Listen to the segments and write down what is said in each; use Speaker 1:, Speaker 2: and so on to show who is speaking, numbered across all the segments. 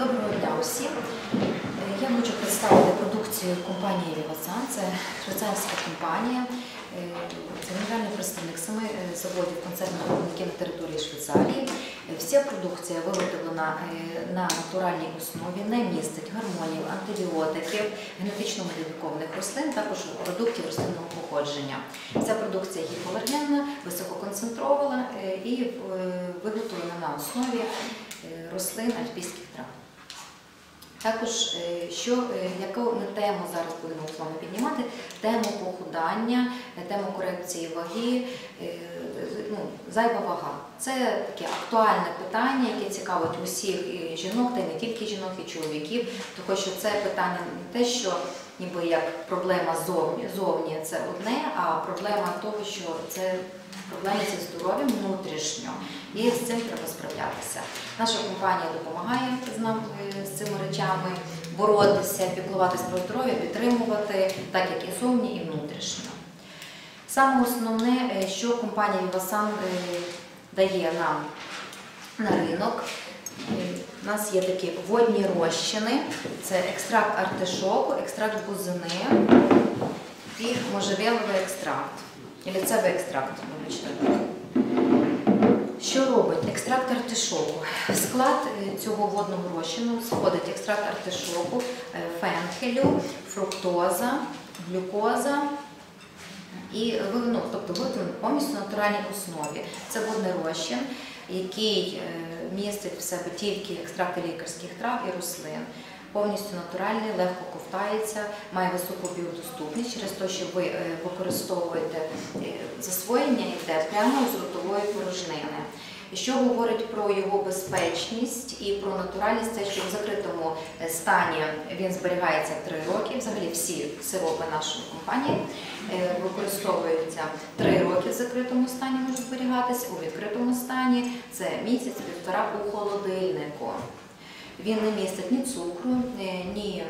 Speaker 1: Доброго дня усім. Я хочу представити продукцію компанії Вівасан. Це швейцарська компанія. Е, Це генеральний представник семи е, заводів концерних виробників на території Швейцарії. Е, Вся продукція виготовлена на натуральній основі, не містить гормонів, антибіотиків, генетично модифікованих рослин, також продуктів рослинного походження. Ця продукція гіпоалергенна, висококонцентрована і виготовлена на основі рослин альпійських трав. Також, е, що, е, яку ми тему зараз будемо з вами піднімати? Тему похудання, е, тему корекції ваги, ну, зайва вага. Це таке актуальне питання, яке цікавить усіх і жінок, та й не тільки жінок, і чоловіків, тому що це питання не те, що ніби як проблема зовні, зовні це одне, а проблема того, що це проблеми зі здоров'ям внутрішньо, і з цим треба справлятися. Наша компанія допомагає з нам е, з цими речами боротися, піклуватися про здоров'я, підтримувати, так як і зовні, і внутрішньо. Саме основне, е, що компанія Vivasan е, дає нам на ринок. У нас є такі водні розчини, це екстракт артишоку, екстракт бузини і можжевеловий екстракт. Ліцевий екстракт, вибачте. Що робить екстракт артишоку? В склад е, цього водного розчину входить екстракт артишоку, е, фенхелю, фруктоза, глюкоза і ви- ну, тобто виготовлений повністю на натуральній основі. Це водний розчин, який е, містить в себе тільки екстракти лікарських трав і рослин. Повністю натуральний, легко ковтається, має високу біодоступність через те, що ви е, використовуєте е, засвоєння йде прямо з ротової порожнини. Що говорить про його безпечність і про натуральність, це що в закритому е, стані він зберігається 3 роки. Взагалі всі сиропи нашої компанії е, використовуються 3 роки в закритому стані, можуть зберігатися, у відкритому стані це місяць-півтора у холодильнику. Він не містить ні цукру, е, ні,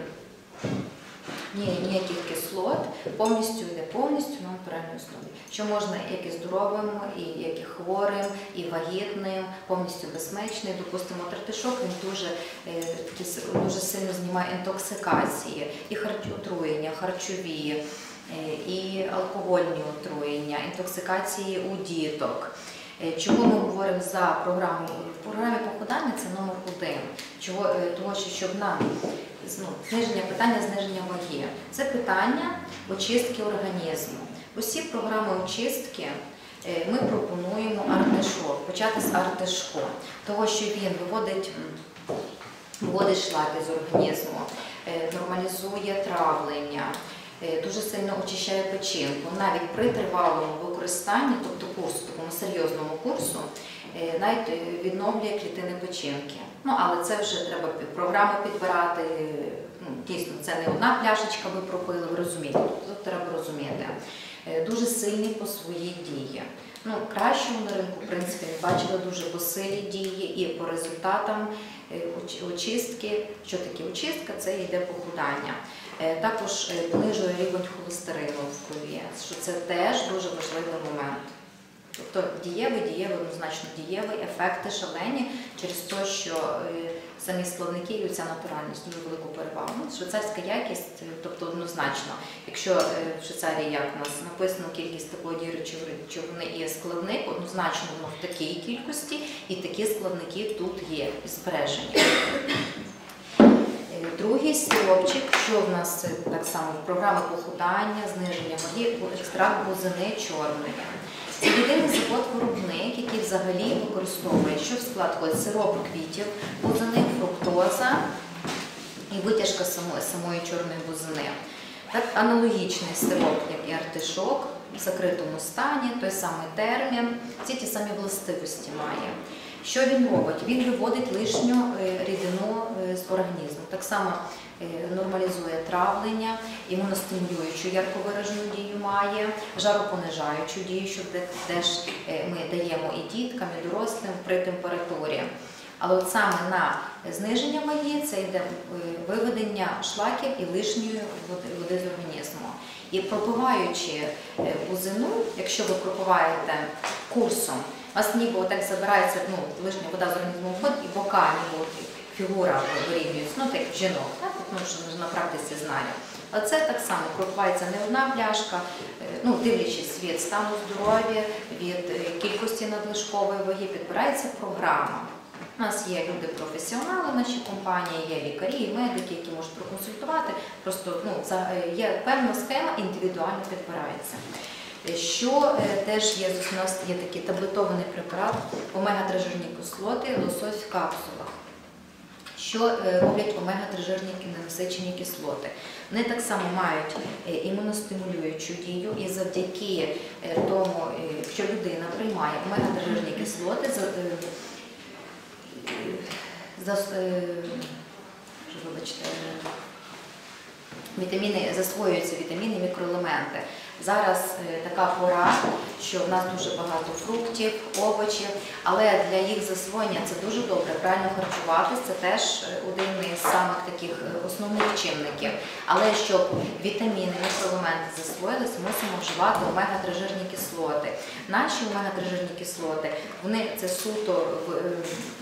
Speaker 1: ні ніяких кислот, повністю йде повністю на натуральній основі. Що можна як і здоровим, і як і хворим, і вагітним, повністю безпечний. Допустимо, тертишок він дуже, е, дуже сильно знімає інтоксикації, і отруєння, харчові, е, і алкогольні отруєння, інтоксикації у діток. Е, Чого ми говоримо за програму? В програмі похудання це номер один. Чого, е, того, що щоб нам ну, зниження питання зниження ваги. Це питання очистки організму. Усі програми очистки е, ми пропонуємо артишок, почати з артишку, того, що він виводить, виводить шлаки з організму, нормалізує травлення. Е, Дуже сильно очищає печінку. Навіть при тривалому використанні, тобто курсу, такому серйозному курсу, е, навіть е, відновлює клітини печінки. Ну, але це вже треба програму підбирати. Ну, дійсно, це не одна пляшечка ви пропили, ви розумієте. Тут треба розуміти. Дуже сильні по своїй дії. Ну, кращого на ринку, в принципі, не бачила дуже по силі дії і по результатам очистки. Що таке очистка? Це йде похудання. Також понижує рівень холестерину в крові, що це теж дуже важливий момент. Тобто дієвий, дієвий, однозначно дієвий, ефекти шалені через те, що е, самі складники і ця натуральність дуже велику перевагу. Ну, швейцарська якість, е, тобто однозначно, якщо е, в Швейцарії, як у нас написано, кількість теплодії речовини і складник, однозначно воно в такій кількості, і такі складники тут є збережені. Другий сиропчик, що в нас так само програма похудання, зниження ваги, екстракт бузини чорної. Це єдиний завод-виробник, який взагалі використовує, що в склад входить сироп квітів, бузини, фруктоза і витяжка самої, самої чорної бузини. Так, аналогічний сироп, як і артишок, в закритому стані, той самий термін, ці ті самі властивості має. Що він робить? Він виводить лишню е, рідину е, з організму. Так само е, нормалізує травлення, імуностимулюючу ярко виражену дію має, жаропонижаючу дію, що теж ми даємо і діткам, і дорослим при температурі. Але от саме на зниження ваги це йде виведення шлаків і лишньої води, з організму. І пропиваючи бузину, якщо ви пропиваєте курсом, у вас ніби отак забирається ну, лишня вода з організму входить і бока ніби фігура вирівнюється, ну так жінок, так? Ну, що ми ж на практиці. А це так само пропивається не одна пляшка, е, ну, дивлячись від стану здоров'я, від е, кількості надлишкової ваги, підбирається програма. У нас є люди професіонали в нашій компанії, є лікарі, медики, які можуть проконсультувати. Просто ну, за- е, є певна схема, індивідуально підбирається. Що е, теж є, у нас є такий таблетований препарат, омега-3 жирні кислоти, лосось в капсулах. Що е, роблять омега-3 жирні ненасичені кислоти? Вони так само мають е, імуностимулюючу дію, і завдяки тому, якщо людина приймає омега-3 жирні кислоти, за- що, вітаміни засвоюються вітаміни, мікроелементи. Зараз е, така пора, що в нас дуже багато фруктів, овочів, але для їх засвоєння це дуже добре. Правильно харчуватися це теж е, один із самих таких е, основних чинників. Але щоб вітаміни, мікроелементи засвоїлись, мусимо вживати омега-3 жирні кислоти. Наші омега-3 жирні кислоти, вони це суто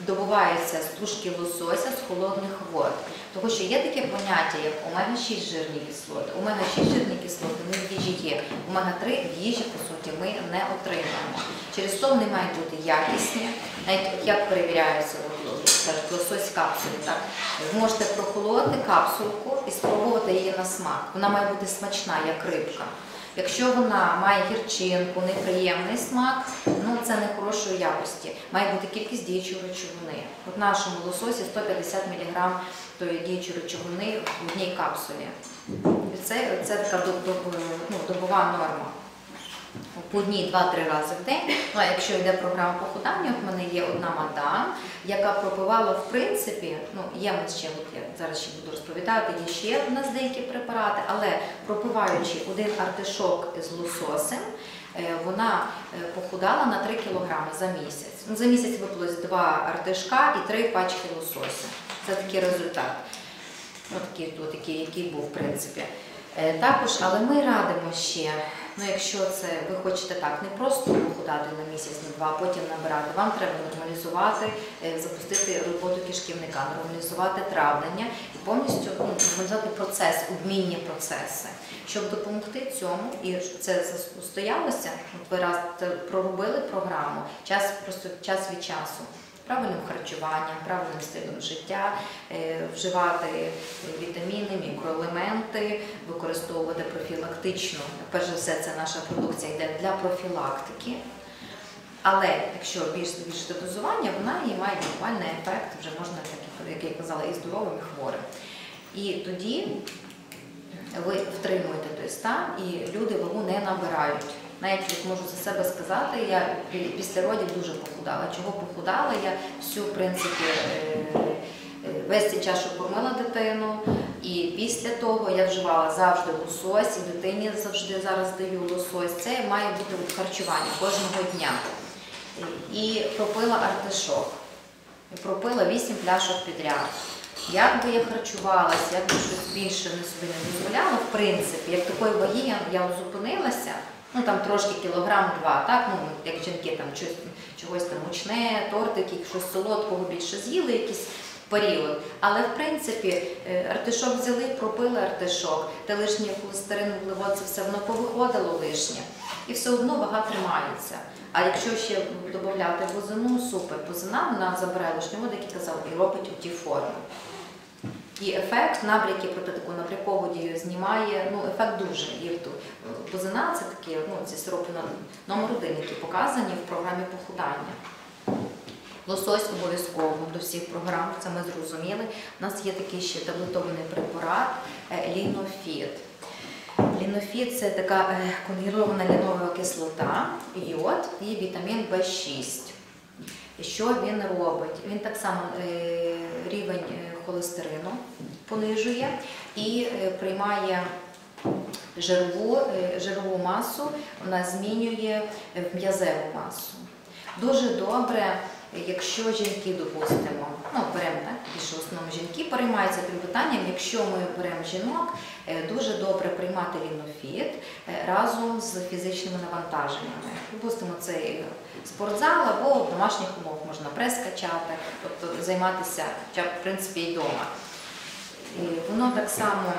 Speaker 1: добуваються з тушки лосося з холодних вод. Тому що є таке поняття, як омега-6 жирні кислоти. Омега-6 жирні кислоти вони в їжі є. Омега-3 в їжі, по суті, ми не отримаємо. Через то вони мають бути якісні. Навіть як перевіряються от, от, лосось капсулі. Ви можете прохолодити капсулку і спробувати її на смак. Вона має бути смачна, як рибка. Якщо вона має гірчинку, неприємний смак, ну це не хорошої якості. Має бути кількість діючої речовини. От нашому лососі 150 мг тої діючої речовини в одній капсулі. Це, це така ну, добова норма. По одній два-три рази в день. Ну, а якщо йде програма похудання, в мене є одна мадам, яка пропивала в принципі, ну є нас ще, от я зараз ще буду розповідати, є ще в нас деякі препарати, але пропиваючи один артишок з лососем, е, вона е, похудала на 3 кілограми за місяць. Ну, за місяць випилось два артишка і три пачки лосося. Це такий результат. Ну, такий, от такий, який був, в принципі. Е, Також, але ми радимо ще, ну якщо це ви хочете так, не просто похудати на місяць, на два, потім набирати. Вам треба нормалізувати, е, запустити роботу кишківника, нормалізувати травлення і повністю ну, нормалізувати процес, обмінні процеси. Щоб допомогти цьому, і це устоялося, от ви раз проробили програму, час просто час від часу правильним харчуванням, правильним стилем життя, е, вживати вітаміни, мікроелементи, використовувати профілактично. Перш за все, це наша продукція йде для профілактики. Але якщо більш більше дозування, вона і має буквальний ефект, вже можна, як я казала, і здоровим, і хворим. І тоді ви втримуєте той стан, і люди вагу не набирають. Навіть можу за себе сказати, я після родів дуже похудала. Чого похудала? Я всю, в принципі, е, е, весь цей час, що кормила дитину, і після того я вживала завжди лосось, і дитині завжди зараз даю лосось. Це має бути харчування кожного дня. І пропила артишок. Пропила 8 пляшок підряд. Як би я харчувалася, як би щось більше не собі не дозволяла, в принципі, як такої ваги я зупинилася, ну там трошки кілограм-два, так, ну як жінки там щось, чогось там мучне, тортики, щось солодкого більше з'їли, якийсь період. Але в принципі е, артишок взяли, пропили артишок, те лишнє холестерин, вуглевод, це все воно повиходило лишнє. І все одно вага тримається. А якщо ще додати бузину, супер. Бузина вона забирає лишню воду, як я казав, і робить у ті форми. І ефект набряки проти таку набрякову дію знімає, ну ефект дуже. І ту бузина це такі, ну ці сиропи номер один, які показані в програмі похудання. Лосось обов'язково до всіх програм, це ми зрозуміли. У нас є такий ще таблетований препарат е, лінофіт. Лінофіт це така е, конгірована лінова кислота, йод і вітамін В6. Що він робить? Він так само е, рівень холестерину понижує і е, приймає жирову, е, жирову масу, вона змінює в м'язеву масу. Дуже добре, якщо жінки, допустимо, ну беремо так, більше в основному жінки переймаються тим питанням, якщо ми беремо жінок, е, дуже добре приймати лінофіт е, разом з фізичними навантаженнями. Допустимо, це спортзал або в домашніх умовах можна прес качати, тобто займатися хоча в принципі і вдома. І воно так само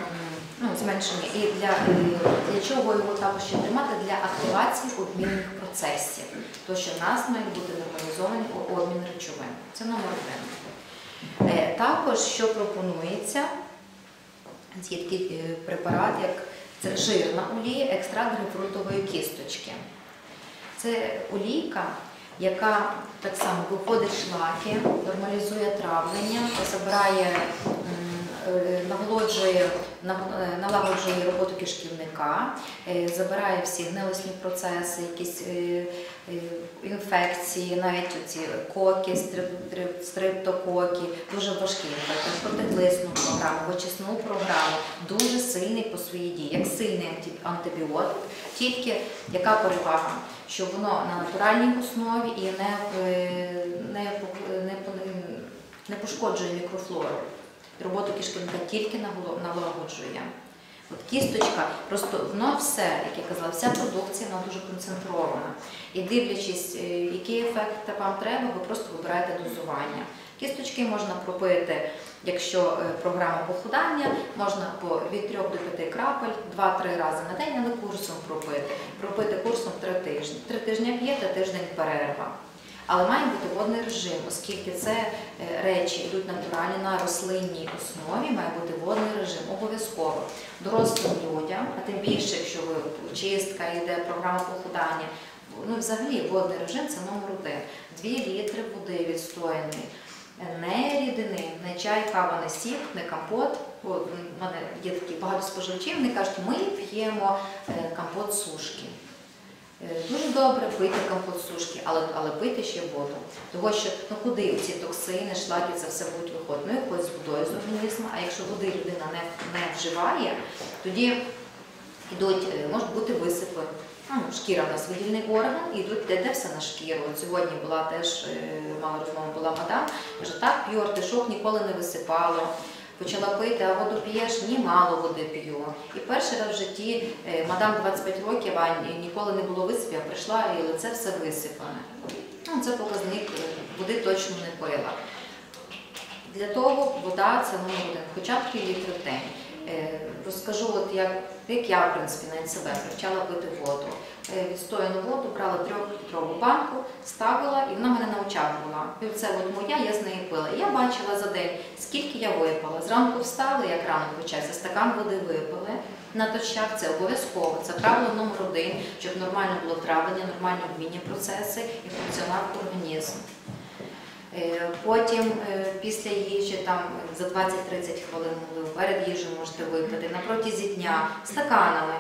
Speaker 1: ну, зменшення. І для, е, для чого його також ще тримати? Для активації обмінних процесів. То, що в нас має бути нормалізований обмін речовин. Це номер один. Е, Також, що пропонується, є такий е, препарат, як це жирна олія, екстракт грейпфрутової кісточки. Це олійка, яка так само виходить шлаки, нормалізує травлення, забирає, е, наголоджує, е, налагоджує роботу кишківника, е, забирає всі гнилосні процеси, якісь інфекції, навіть ці коки, стрип- стриптококи, дуже важкі інфекції, протиглисну програму, очисну програму, дуже сильний по своїй дії, як сильний антибіотик, тільки яка перевага, що воно на натуральній основі і не, не, не, не пошкоджує мікрофлору. Роботу кишківника тільки налагоджує. От кісточка, просто воно все, як я казала, вся продукція вона дуже концентрована. І дивлячись, е, який ефект вам треба, ви просто вибираєте дозування. Кісточки можна пропити, якщо е, програма похудання, можна по від 3 до 5 крапель, 2-3 рази на день, але курсом пропити. Пропити курсом 3 тижні. 3 тижні п'єте, тиждень перерва. Але має бути водний режим, оскільки це е, речі йдуть натуральні на рослинній основі, має бути водний режим обов'язково. Дорослим людям, а тим більше, якщо ви чистка йде, програма похудання, ну взагалі водний режим це номер один. Дві літри води відстояної. Не рідини, не чай, кава, не сік, не компот. В мене є такі багато споживачів, вони кажуть, ми п'ємо е, компот сушки. Е, Дуже добре пити компот сушки, але, але пити ще воду. Того що ну куди ці токсини, шлаки, це все будуть виходити? Ну, якось з водою з організму, а якщо води людина не, не вживає, тоді йдуть, е, можуть бути висипи. Ну, шкіра у нас видільний орган, і йдуть де, все на шкіру. От сьогодні була теж е, мала розмова була мадам, каже, так п'ю артишок, ніколи не висипало. Почала пити, а воду п'єш, ні, мало води п'ю. І перший раз в житті е, мадам 25 років, а ніколи не було висипів, а прийшла і лице все висипане. Ну, це показник, е, води точно не пила. Для того вода це номер один, хоча б пів в день. Розкажу, от як, як я, в принципі, навіть себе привчала пити воду. Е, Відстояну воду, брала трьохлітрову банку, ставила, і вона мене на очах була. І це от моя, я з неї пила. І я бачила за день, скільки я випила. Зранку встали, як ранок почався, стакан води випили. На Натощак це обов'язково. Це правило номер один, щоб нормально було травлення, нормальні обмінні процеси і функціонав організм. Е, Потім е, після їжі там за 20-30 хвилин ви перед їжею можете випити на протязі дня стаканами.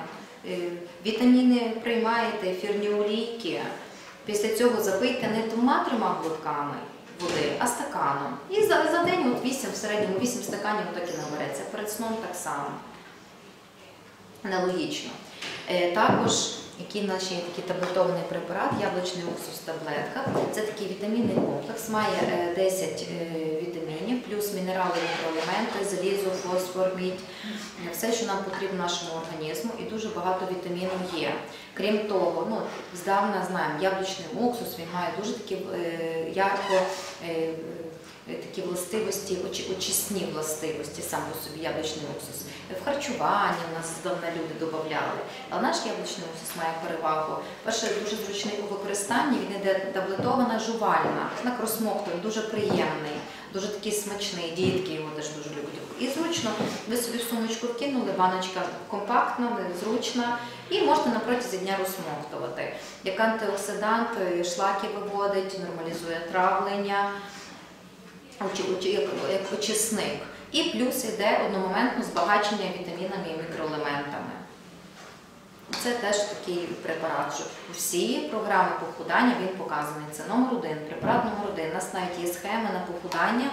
Speaker 1: Е, Вітаміни приймаєте, ефірні олійки. Після цього запийте не двома-трьома глотками води, а стаканом. І за, за день от 8, в середньому 8 стаканів так і набереться. Перед сном так само. Аналогічно. Е, Також, який наші такий таблетований препарат, яблучний уксус в таблетках. Це такий вітамінний комплекс, має е, 10 е, вітамінів, плюс мінерали, мікроелементи, залізо, фосфор, мідь, Е, все, що нам потрібно нашому організму, і дуже багато вітаміну є. Крім того, ну, здавна знаємо, яблучний уксус він має дуже такі е, ярко. Е, Такі властивості, очисні властивості, сам по собі яблучний уксус. В харчуванні у нас здавна люди додавали. Але наш яблучний уксус має перевагу. Перше, дуже зручний у використанні, він іде таблетована жувальна, на кросмоктовий, дуже приємний, дуже такий смачний, дітки його теж дуже люблять. І зручно, ви собі в сумочку вкинули, баночка компактна, зручна, і можете на протязі дня розсмоктувати. Як антиоксидант, е, шлаки виводить, нормалізує травлення, як, очисник. І плюс йде одномоментно збагачення вітамінами і мікроелементами. Це теж такий препарат, що всі програми похудання він показаний. Це номер один, препарат номер один. У нас навіть є схеми на похудання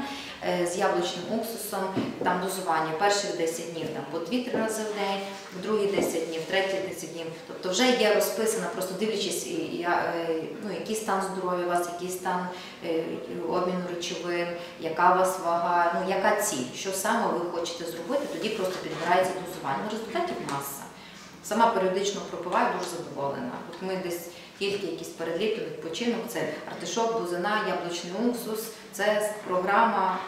Speaker 1: е, з яблучним уксусом, там дозування перших 10 днів там, по 2-3 рази в день, в другі 10 днів, треті 10 днів. Тобто вже є розписано, просто дивлячись, я, е, ну, який стан здоров'я у вас, який стан е, обміну речовин, яка у вас вага, ну яка ціль, що саме ви хочете зробити, тоді просто підбирається дозування. Результатів маса. Сама періодично пропиваю, дуже задоволена. От ми десь тільки якийсь перед літом відпочинок, це артишок, бузина, яблучний уксус, це програма.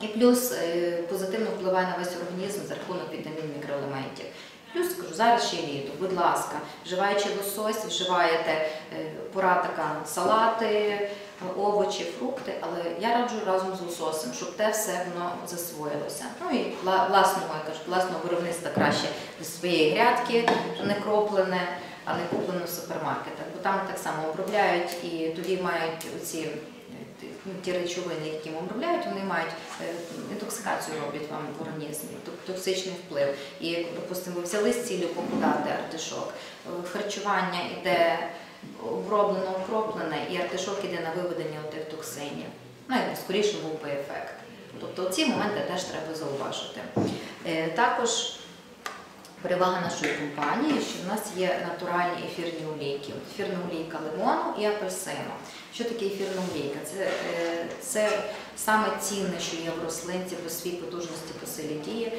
Speaker 1: І плюс е, позитивно впливає на весь організм за рахунок вітамін мікроелементів. Плюс скажу, зараз ще літо, будь ласка, вживаючи лосось, вживаєте е, пора така салати, овочі, фрукти, але я раджу разом з лососем, щоб те все воно засвоїлося. Ну і власного, я кажу, власного виробництва краще зі своєї грядки, не кроплене, а не куплене в супермаркетах, бо там так само обробляють і тоді мають оці ті- ну, речовини, які обробляють, вони мають е, інтоксикацію роблять вам в організмі, ток- токсичний вплив. І, допустимо, взяли з ціллю похудати артишок, е, харчування йде оброблено, окроплене, і артишок іде на виведення тих токсинів. Ну, як скоріше був би ефект. Тобто ці моменти теж треба зауважити. Е, Також перевага нашої компанії, що в нас є натуральні ефірні олійки. Ефірна олійка лимону і апельсину. Що таке ефірна олійка? Це, е, це саме цінне, що є в рослинці по своїй потужності по силі дії,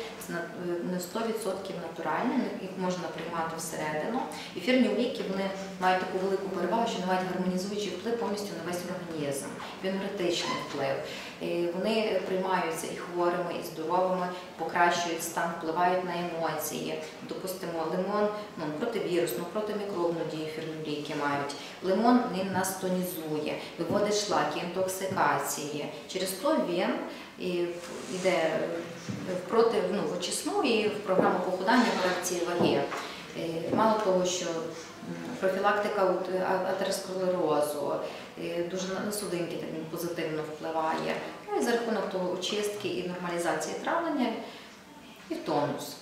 Speaker 1: не 100% натуральне, їх можна приймати всередину. Ефірні олійки вони мають таку велику перевагу, що вони мають гармонізуючий вплив повністю на весь організм, енергетичний вплив. Е, Вони приймаються і хворими, і здоровими, покращують стан, впливають на емоції. Допустимо, лимон ну, противірусну, протимікробну дію ефірні олійки мають. Лимон він нас тонізує, виводить шлаки, інтоксикації. Через то він і йде проти ну, в очисну і в програму похудання корекції ваги. Е, Мало того, що профілактика от, атеросклерозу, е, дуже на- судинки так позитивно впливає. Ну і за рахунок того очистки і нормалізації травлення і тонус.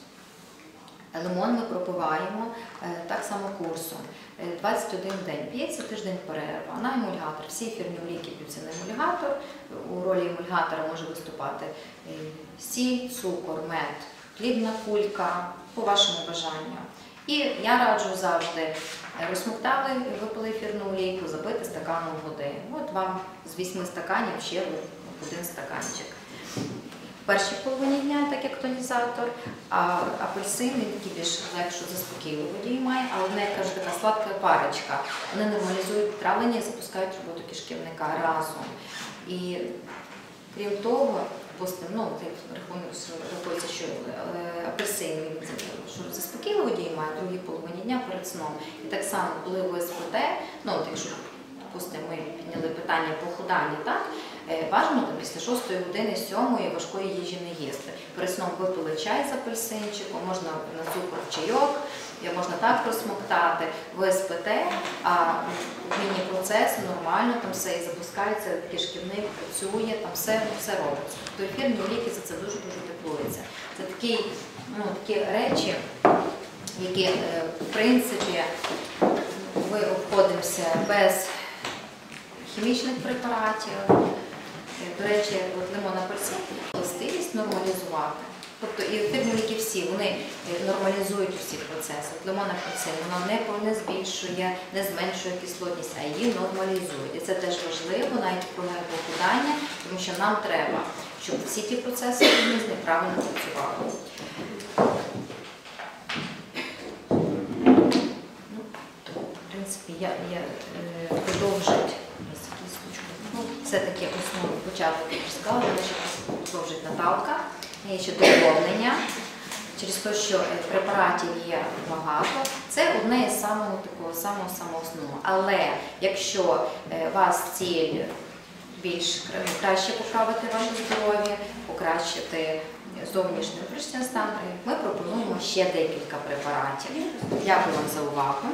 Speaker 1: Лимон ми пропиваємо е, так само курсом. Е, 21 день п'ється, тиждень перерва. На емульгатор. Всі ефірні олійки п'ються на емульгатор. У ролі емульгатора може виступати е, сіль, цукор, мед, хлібна кулька, по вашому бажанню. І я раджу завжди е, розсмоктали, випили ефірну олійку, забити стаканом води. От вам з 8 стаканів ще один стаканчик першій половині дня, так як тонізатор, а апельсин він більш легшу заспокійливу дію має, але в неї каже така сладка парочка. Вони нормалізують травлення і запускають роботу кишківника разом. І крім того, ну, рахується, що е, апельсин що заспокійливу дію має в другій половині дня перед сном. І так само, коли ви спите, ну от якщо допустимо, ми підняли питання похудання, так? Е, там, після 6 години, 7 важкої їжі не їсти. Перед сном випили чай з апельсинчиком, можна на цукор чайок, можна так розсмоктати, ви спите, а міні процес нормально, там все і запускається, кишківник працює, там все, все робиться. Тобто ефірні ліки за це дуже-дуже теплуються. Це такі, ну, такі речі, які, е, в принципі, ми обходимося без хімічних препаратів. Е, До речі, от лимон апельсин властивість нормалізувати. Тобто і ефірні ліки всі вони е, нормалізують усі процеси. От лимон апельсин вона не, збільшує, не зменшує кислотність, а її нормалізує. І це теж важливо, навіть про похудання, тому що нам треба, щоб всі ті процеси правильно працювали. Ну, то, в принципі, я, я е, продовжить ось якісь штучки. Ну, це таке основу початок, сказала, але ще продовжить Наталка. Ще доповнення. Через те, що е, препаратів є багато, це одне із самого такого самого основного. Але якщо е, вас ціль більш краще поправити ваше здоров'я, покращити зовнішній внутрішній стан, ми пропонуємо ще декілька препаратів. Дякую вам за увагу.